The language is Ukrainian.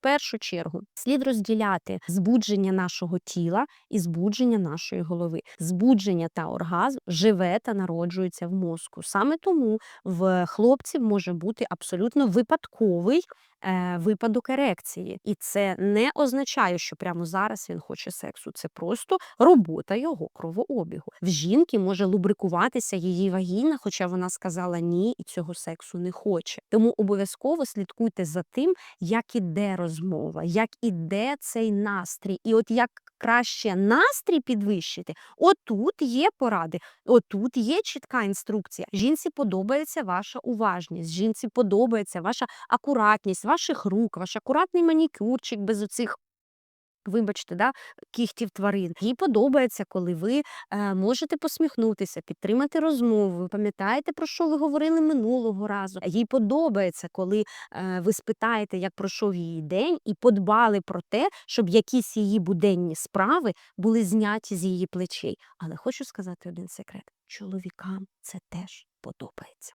першу чергу слід розділяти збудження нашого тіла і збудження нашої голови. Збудження та оргазм живе та народжується в мозку. Саме тому в хлопців може бути абсолютно випадковий випадок ерекції, і це не означає, що прямо зараз він хоче сексу. Це просто робота його кровообігу. В жінки може лубрикуватися її вагіна, хоча вона сказала ні і цього сексу не хоче. Тому обов'язково слідкуйте за тим, як іде розмова, як іде цей настрій, і от як краще настрій підвищити. Отут є поради, отут є чітка інструкція. Жінці подобається ваша уважність, жінці подобається ваша акуратність ваших рук, ваш акуратний манікюрчик без оцих. Вибачте, да, кігтів тварин. Їй подобається, коли ви е, можете посміхнутися, підтримати розмову. Ви пам'ятаєте, про що ви говорили минулого разу. Їй подобається, коли е, ви спитаєте, як пройшов її день, і подбали про те, щоб якісь її буденні справи були зняті з її плечей. Але хочу сказати один секрет: чоловікам це теж подобається.